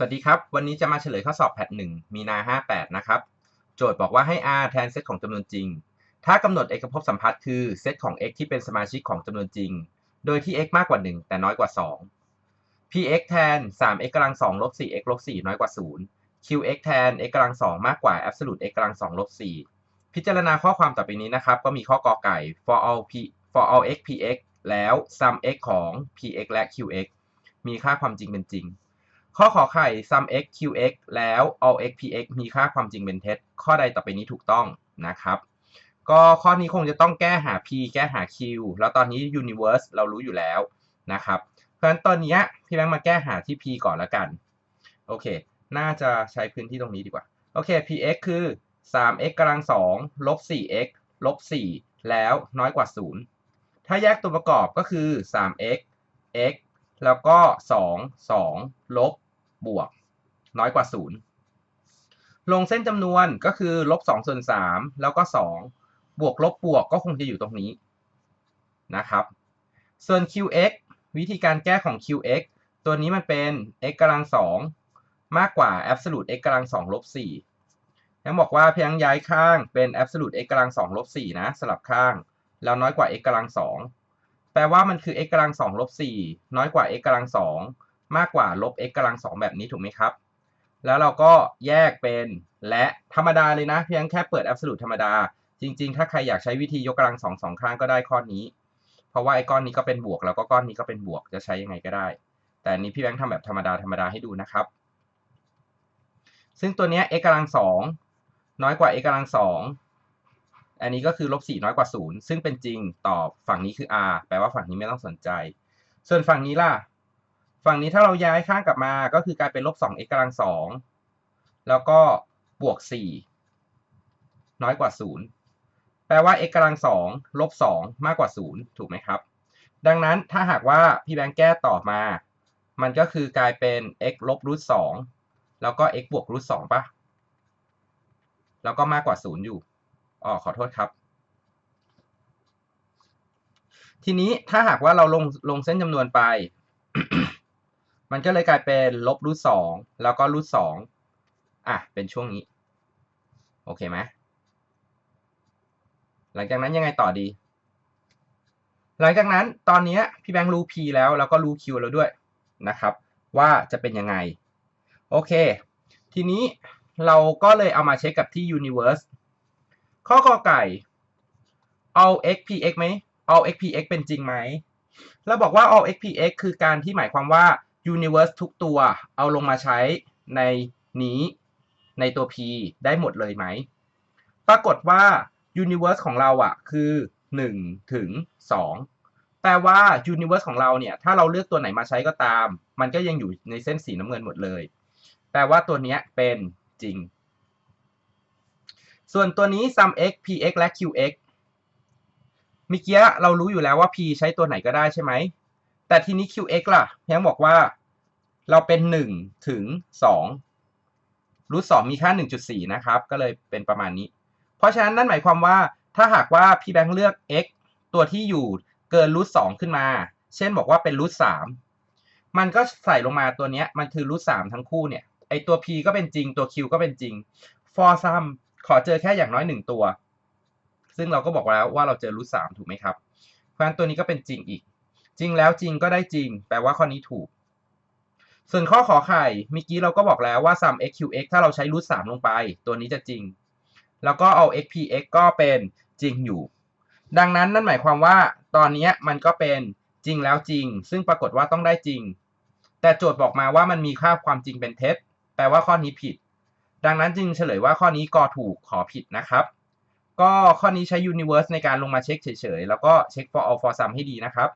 สวัสดีครับ วันนี้จะมาเฉลยข้อสอบแพท1มีนา 58 นะครับ โจทย์บอกว่าให้ r แทนเซตของจำนวนจริง ถ้ากำหนดเอกภพสัมพัทธ์คือเซตของ x ที่เป็นสมาชิกของจำนวนจริง โดยที่ x มากกว่า 1 แต่น้อยกว่า 2 px แทน 3x กำลัง2ลบ 4x ลบ 4 น้อยกว่า 0 qx แทน x กำลัง2มากกว่า absolute x กำลัง2ลบ 4 พิจารณาข้อความต่อไปนี้นะครับ ก็มีข้อกอไก่ for all p for all x px แล้ว sum x ของ px และ qx มีค่าความจริงเป็นจริง ข้อขอไข่ sum x qx แล้ว all x px มีค่าความจริงเป็นเท็จ ข้อใดต่อไปนี้ถูกต้องนะครับ ก็ข้อนี้คงจะต้องแก้หา p แก้หา q แล้วตอนนี้ universe เรารู้อยู่แล้วนะครับ เพราะฉะนั้นตอนนี้พี่แบงค์มาแก้หาที่ p ก่อนแล้วกัน โอเค น่าจะใช้พื้นที่ตรงนี้ดีกว่า โอเค px คือ 3x กำลัง2ลบ 4x ลบ 4 แล้วน้อยกว่า 0 ถ้าแยกตัวประกอบก็คือ 3x x แล้วก็ 2 2 ลบ บวกน้อยกว่า 0 ลงเส้นจำนวนก็คือลบ2ส่วน3แล้วก็ 2 บวกลบบวกก็คงจะอยู่ตรงนี้นะครับ ส่วน qx วิธีการแก้ของ qx ตัวนี้มันเป็น x กำลัง2มากกว่า absolute x กำลัง2ลบ4ยังบอกว่าเพียงย้ายข้างเป็น absolute x กำลัง2ลบ4นะ สลับข้าง แล้วน้อยกว่า x กำลัง2แปลว่ามันคือ x กำลัง2ลบ4น้อยกว่า x กำลัง2 มากกว่าลบ x กำลัง2แบบนี้ถูกไหมครับ แล้วเราก็แยกเป็นและธรรมดาเลยนะ เพียงแค่เปิด absolute ธรรมดา จริง ๆ ถ้าใครอยากใช้วิธียกกำลังสองสองข้างก็ได้ข้อนี้ เพราะว่าไอ้ก้อนนี้ก็เป็นบวก แล้วก็ก้อนนี้ก็เป็นบวกจะใช้ยังไงก็ได้ แต่นี้พี่แบงค์ทำแบบธรรมดาธรรมดาให้ดูนะครับ ซึ่งตัวเนี้ย x กำลังสองน้อยกว่า x กำลังสองอันนี้ก็คือลบสี่น้อยกว่าศูนย์ซึ่งเป็นจริงตอบฝั่งนี้คือ r แปลว่าฝั่งนี้ไม่ต้องสนใจ ส่วนฝั่งนี้ล่ะ ฝั่งนี้ถ้าเราย้ายข้างกลับมาก็คือกลายเป็นลบสอง x กำลังสองแล้วก็บวกสี่น้อยกว่าศูนย์แปลว่า x กำลังสองลบสองมากกว่าศูนย์ถูกไหมครับ ดังนั้นถ้าหากว่าพี่แบงค์แก้ต่อมา มันก็คือกลายเป็น x ลบรูทสองแล้วก็ x บวกรูทสองป่ะ แล้วก็มากกว่าศูนย์อยู่อ๋อขอโทษครับทีนี้ถ้าหากว่าเราลงลงเส้นจำนวนไป มันก็เลยกลายเป็นลบรูทสองแล้วก็รูทสองอะ เป็นช่วงนี้ โอเคไหมหลังจากนั้นยังไงต่อดี หลังจากนั้นตอนนี้พี่แบงค์รู้ P แล้วแล้วก็รู้ Q แล้วด้วยนะครับ ว่าจะเป็นยังไง โอเค ทีนี้เราก็เลยเอามาเช็คกับที่ universe ข้อกอไก่เอา x p x ไหมเอา x p x เป็นจริงไหมเราบอกว่าเอา x p x คือการที่หมายความว่า universe ทุกตัวเอาลงมาใช้ในนี้ในตัว p ได้หมดเลยไหม ปรากฏว่า universe ของเราอะคือ 1 ถึง 2แปลว่า universe ของเราเนี่ย ถ้าเราเลือกตัวไหนมาใช้ก็ตาม มันก็ยังอยู่ในเส้นสีน้ำเงินหมดเลยแปลว่าตัวนี้เป็นจริง ส่วนตัวนี้ sum x px และ qx เมื่อกี้เรารู้อยู่แล้วว่า p ใช้ตัวไหนก็ได้ใช่ไหม แต่ทีนี้ qx ล่ะ เพียงบอกว่า เราเป็น 1 ถึง2รูท2มีค่า 1.4 นะครับ ก็เลยเป็นประมาณนี้ เพราะฉะนั้นนั่นหมายความว่าถ้าหากว่าพี่แบงค์เลือก x ตัวที่อยู่เกินรูท2ขึ้นมา เช่นบอกว่าเป็นรูท3มันก็ใส่ลงมาตัวนี้มันคือรูท3ทั้งคู่เนี่ยไอตัว p ก็เป็นจริงตัว q ก็เป็นจริง for sum ขอเจอแค่อย่างน้อย 1 ตัว ซึ่งเราก็บอกแล้วว่าเราเจอรูท3ถูกไหมครับ เพราะฉะนั้นตัวนี้ก็เป็นจริงอีก จริงแล้วจริงก็ได้จริง แปลว่าข้อนี้ถูก ส่วนข้อขอไข่เมื่อกี้เราก็บอกแล้วว่า sum x q x ถ้าเราใช้รูท3ลงไป ตัวนี้จะจริง แล้วก็เอา x p x ก็เป็นจริงอยู่ ดังนั้นนั่นหมายความว่า ตอนนี้มันก็เป็นจริงแล้วจริง ซึ่งปรากฏว่าต้องได้จริง แต่โจทย์บอกมาว่ามันมีค่าความจริงเป็นเท็จ แปลว่าข้อนี้ผิด ดังนั้นจึงเฉลยว่าข้อนี้กอถูกขอผิดนะครับ ก็ข้อนี้ใช้ universe ในการลงมาเช็คเฉยๆ แล้วก็เช็ค for all for sum ให้ดีนะครับ